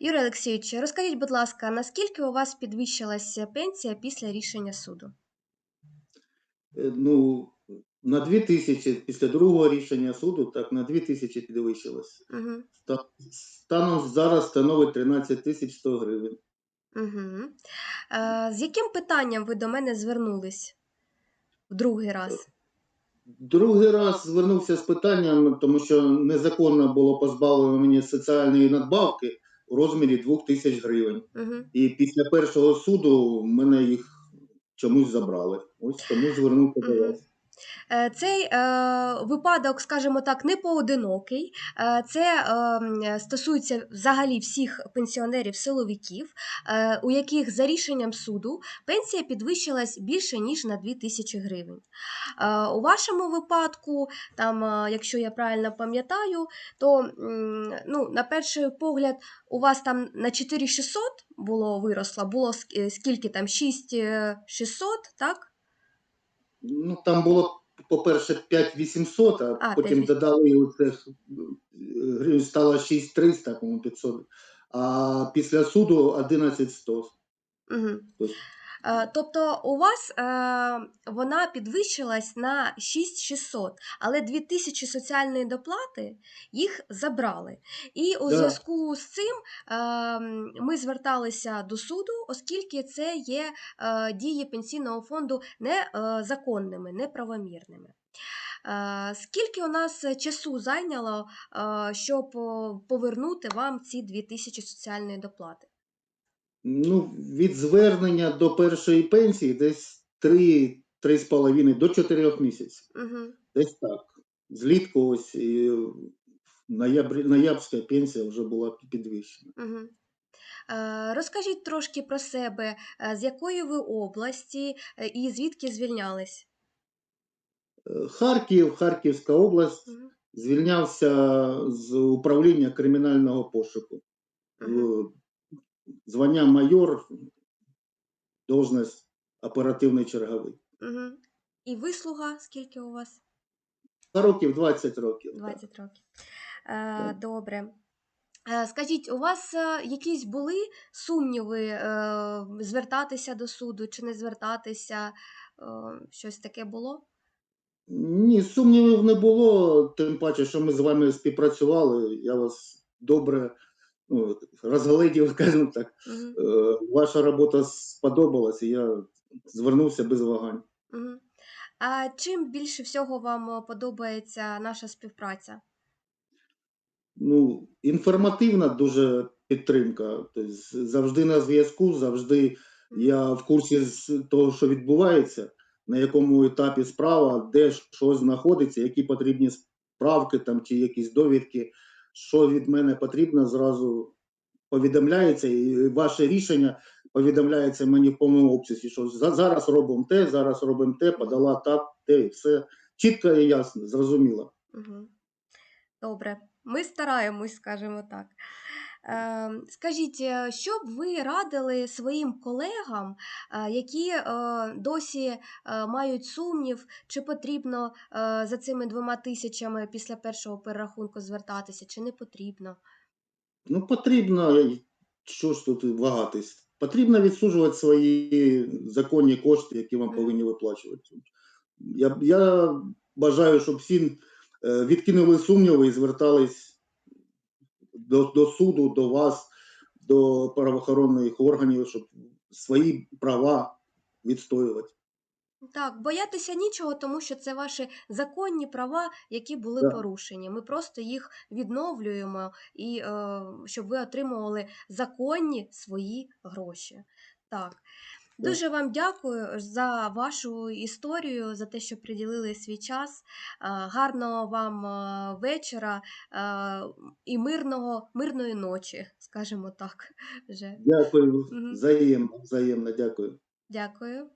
Юрій Олексійович, розкажіть, будь ласка, наскільки у вас підвищилася пенсія після рішення суду? Е, Ну, на 2 тисячі після другого рішення суду, так, на 2 тисячі підвищилось. Угу. Ста- Станом зараз становить 13 тисяч 100 гривень. Угу. Е, з яким питанням ви до мене звернулись в другий раз? Другий раз звернувся з питанням, тому що незаконно було позбавлено мені соціальної надбавки у розмірі 2 тисяч гривень. Угу. І після першого суду мене їх чомусь забрали. Ось тому звернувся до вас. Е, Цей е, випадок, скажімо так, не поодинокий. Е, Це стосується взагалі всіх пенсіонерів-силовиків, у яких за рішенням суду пенсія підвищилась більше ніж на 2 тисячі гривень. У вашому випадку, там, якщо я правильно пам'ятаю, то ну, на перший погляд у вас там на 4600 було виросло, було скільки там 6600, так? Ну, там було, по-перше, 5800, а, А, потім 5800. додали оце, е, гривень стало 6300, по-моєму, 500. А після суду 11100. Угу. Тобто, Е, Тобто у вас е, вона підвищилась на 6600, але 2000 соціальної доплати їх забрали. І у Да. зв'язку з цим е, ми зверталися до суду, оскільки це є дії пенсійного фонду незаконними, неправомірними. Скільки у нас часу зайняло, щоб повернути вам ці 2000 соціальної доплати? Ну, від звернення до першої пенсії десь 3, 3,5 до 4 місяців. Угу. Десь так. Злітку ось і ноябрь, ноябрьська пенсія вже була підвищена. Угу. Розкажіть трошки про себе, е, з якої ви області е, і звідки звільнялись? Харків, Харківська область, Мгм. звільнявся з управління кримінального пошуку. Мгм. Е, Звання майор, должность оперативний черговий. Угу. І вислуга, скільки у вас? За років 20 років. так. 20 років. Е, Добре. Е, Скажіть, у вас е, якісь були сумніви е, звертатися до суду чи не звертатися? Е, Щось таке було? Ні, сумнівів не було, тим паче, що ми з вами співпрацювали. Я вас добре розглядів, скажімо так. Е, Ваша робота сподобалась, і я звернувся без вагань. А чим більше всього вам е, подобається наша співпраця? Ну, інформативна дуже підтримка. Тобто завжди на зв'язку, завжди я в курсі з того, що відбувається, на якому етапі справа, де що знаходиться, які потрібні справки там чи якісь довідки, що від мене потрібно, зразу повідомляється, і ваше рішення повідомляється мені в повному обсязі, що зараз робимо те, зараз робимо те, подала так, те, все чітко і ясно, зрозуміло. Угу. Добре, ми стараємось, скажімо так. Е, скажіть, що б ви радили своїм колегам, е, які е, досі е, мають сумнів, чи потрібно за цими двома тисячами після першого перерахунку звертатися, чи не потрібно? Ну, потрібно, що ж тут вагатись, потрібно відсуджувати свої законні кошти, які вам повинні виплачувати. Я, я бажаю, щоб всі відкинули сумніви і звертались до, до суду, до вас, до правоохоронних органів, щоб свої права відстоювати. Так, боятися нічого, тому що це ваші законні права, які були Да. порушені. Ми просто їх відновлюємо, і е, щоб ви отримували законні свої гроші. Так. Дуже вам дякую за вашу історію, за те, що приділили свій час. Гарного вам вечора і мирного, мирної ночі, скажімо так. Вже. Дякую, взаємно, взаємно, дякую. Дякую.